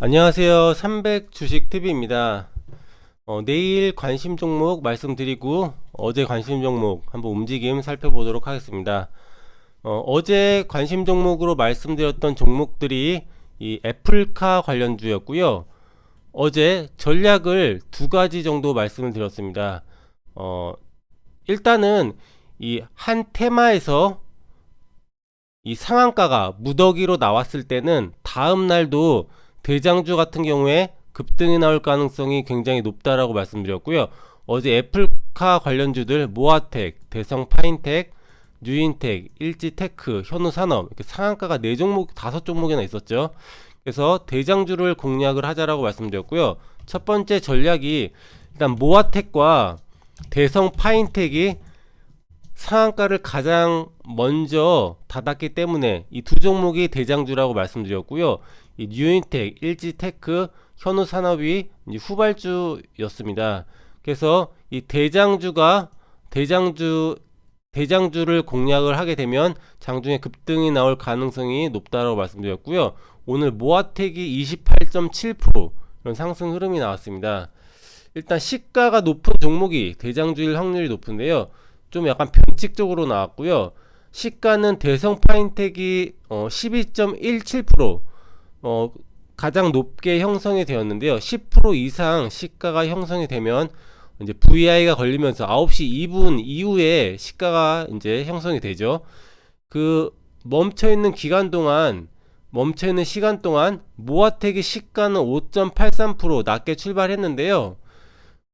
안녕하세요. 300 주식 TV입니다. 어, 내일 관심 종목 말씀드리고 어제 관심 종목 한번 움직임 살펴보도록 하겠습니다. 어, 제 관심 종목으로 말씀드렸던 종목들이 이 애플카 관련주였고요. 어제 전략을 두 가지 정도 말씀을 드렸습니다. 어, 일단은 이 한 테마에서 이 상한가가 무더기로 나왔을 때는 다음 날도 대장주 같은 경우에 급등이 나올 가능성이 굉장히 높다라고 말씀드렸고요. 어제 애플카 관련주들 모아텍, 대성 파인텍, 뉴인텍, 일지테크, 현우산업 이렇게 상한가가 4종목, 5종목이나 있었죠. 그래서 대장주를 공략을 하자라고 말씀드렸고요. 첫 번째 전략이 일단 모아텍과 대성 파인텍이 상한가를 가장 먼저 닫았기 때문에 이 두 종목이 대장주라고 말씀드렸고요. 이 뉴인텍, 일지테크, 현우산업이 후발주였습니다. 그래서 이 대장주가 대장주 대장주를 공략을 하게 되면 장중에 급등이 나올 가능성이 높다고 말씀드렸고요. 오늘 모아텍이 28.7% 이런 상승 흐름이 나왔습니다. 일단 시가가 높은 종목이 대장주일 확률이 높은데요. 좀 약간 변칙적으로 나왔고요. 시가는 대성 파인텍이 어 12.17% 어 가장 높게 형성이 되었는데요. 10% 이상 시가가 형성이 되면 이제 VI가 걸리면서 9시 2분 이후에 시가가 이제 형성이 되죠. 그 멈춰 있는 기간 동안 멈춰 있는 시간 동안 모아텍의 시가는 5.83% 낮게 출발했는데요.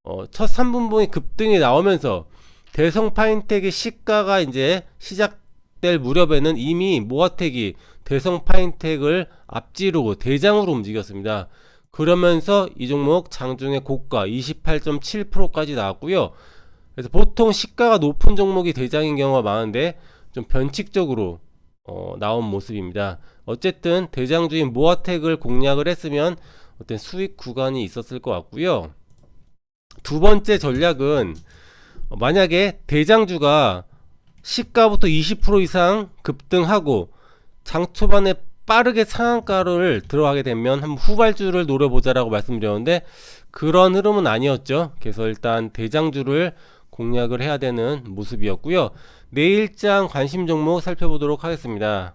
어, 첫 3분봉이 급등이 나오면서 대성 파인텍의 시가가 이제 시작 될 무렵에는 이미 모아텍이 대성 파인텍을 앞지르고 대장으로 움직였습니다. 그러면서 이 종목 장중에 고가 28.7%까지 나왔고요. 그래서 보통 시가가 높은 종목이 대장인 경우가 많은데 좀 변칙적으로 어, 나온 모습입니다. 어쨌든 대장주인 모아텍을 공략을 했으면 어떤 수익 구간이 있었을 것 같고요. 두 번째 전략은 어, 만약에 대장주가 시가부터 20% 이상 급등하고 장 초반에 빠르게 상한가를 들어가게 되면 한번 후발주를 노려보자라고 말씀드렸는데 그런 흐름은 아니었죠. 그래서 일단 대장주를 공략을 해야 되는 모습이었고요. 내일장 관심 종목 살펴보도록 하겠습니다.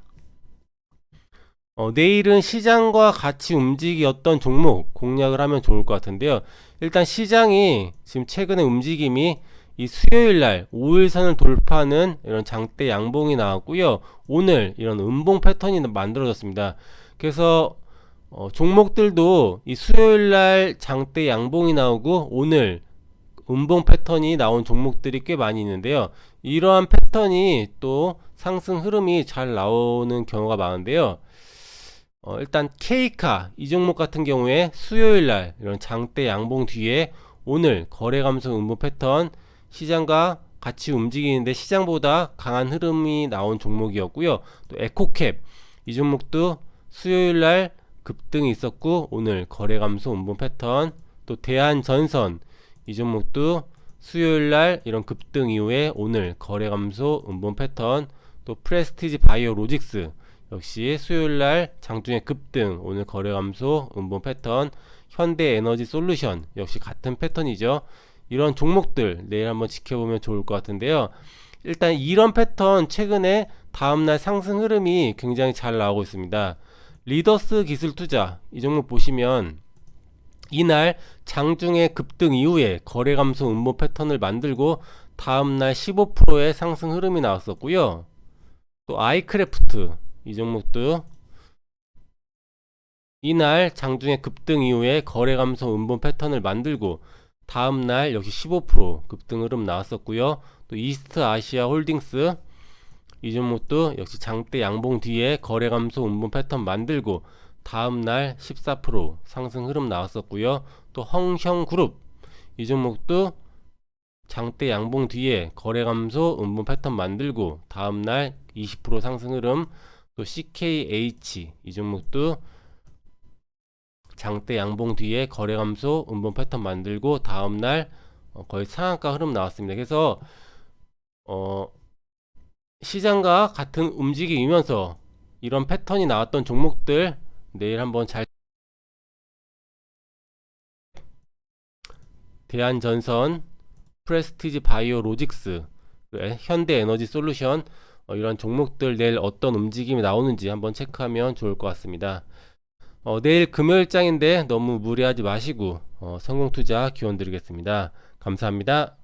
어, 내일은 시장과 같이 움직이었던 종목 공략을 하면 좋을 것 같은데요. 일단 시장이 지금 최근에 움직임이 이 수요일 날 5일선을 돌파하는 이런 장대 양봉이 나왔고요. 오늘 이런 음봉 패턴이 만들어졌습니다. 그래서 어, 종목들도 이 수요일 날 장대 양봉이 나오고 오늘 음봉 패턴이 나온 종목들이 꽤 많이 있는데요. 이러한 패턴이 또 상승 흐름이 잘 나오는 경우가 많은데요. 어, 일단 K카 이 종목 같은 경우에 수요일 날 이런 장대 양봉 뒤에 오늘 거래 감소 음봉 패턴 시장과 같이 움직이는데 시장보다 강한 흐름이 나온 종목이었고요. 또 에코캡 이 종목도 수요일 날 급등이 있었고 오늘 거래 감소 운봉 패턴 또 대한전선 이 종목도 수요일 날 이런 급등 이후에 오늘 거래 감소 운봉 패턴 또 프레스티지 바이오 로직스 역시 수요일 날 장중에 급등 오늘 거래 감소 운봉 패턴 현대 에너지 솔루션 역시 같은 패턴이죠. 이런 종목들 내일 한번 지켜보면 좋을 것 같은데요. 일단 이런 패턴 최근에 다음날 상승 흐름이 굉장히 잘 나오고 있습니다. 리더스 기술 투자 이 종목 보시면 이날 장중에 급등 이후에 거래 감소 음모 패턴을 만들고 다음날 15%의 상승 흐름이 나왔었고요. 또 아이크래프트 이 종목도 이날 장중에 급등 이후에 거래 감소 음봉 패턴을 만들고 다음 날 역시 15% 급등 흐름 나왔었고요. 또 이스트 아시아 홀딩스 이 종목도 역시 장대 양봉 뒤에 거래 감소 운봉 패턴 만들고 다음 날 14% 상승 흐름 나왔었고요. 또 헝형 그룹 이 종목도 장대 양봉 뒤에 거래 감소 운봉 패턴 만들고 다음 날 20% 상승 흐름 또 CKH 이 종목도 장대 양봉 뒤에 거래 감소 음봉 패턴 만들고 다음날 어, 거의 상한가 흐름 나왔습니다. 그래서 어, 시장과 같은 움직임이면서 이런 패턴이 나왔던 종목들 내일 한번 잘 대한전선, 프레스티지 바이오 로직스, 현대 에너지 솔루션 어, 이런 종목들 내일 어떤 움직임이 나오는지 한번 체크하면 좋을 것 같습니다. 어, 내일 금요일장인데 너무 무리하지 마시고 어, 성공 투자 기원 드리겠습니다. 감사합니다.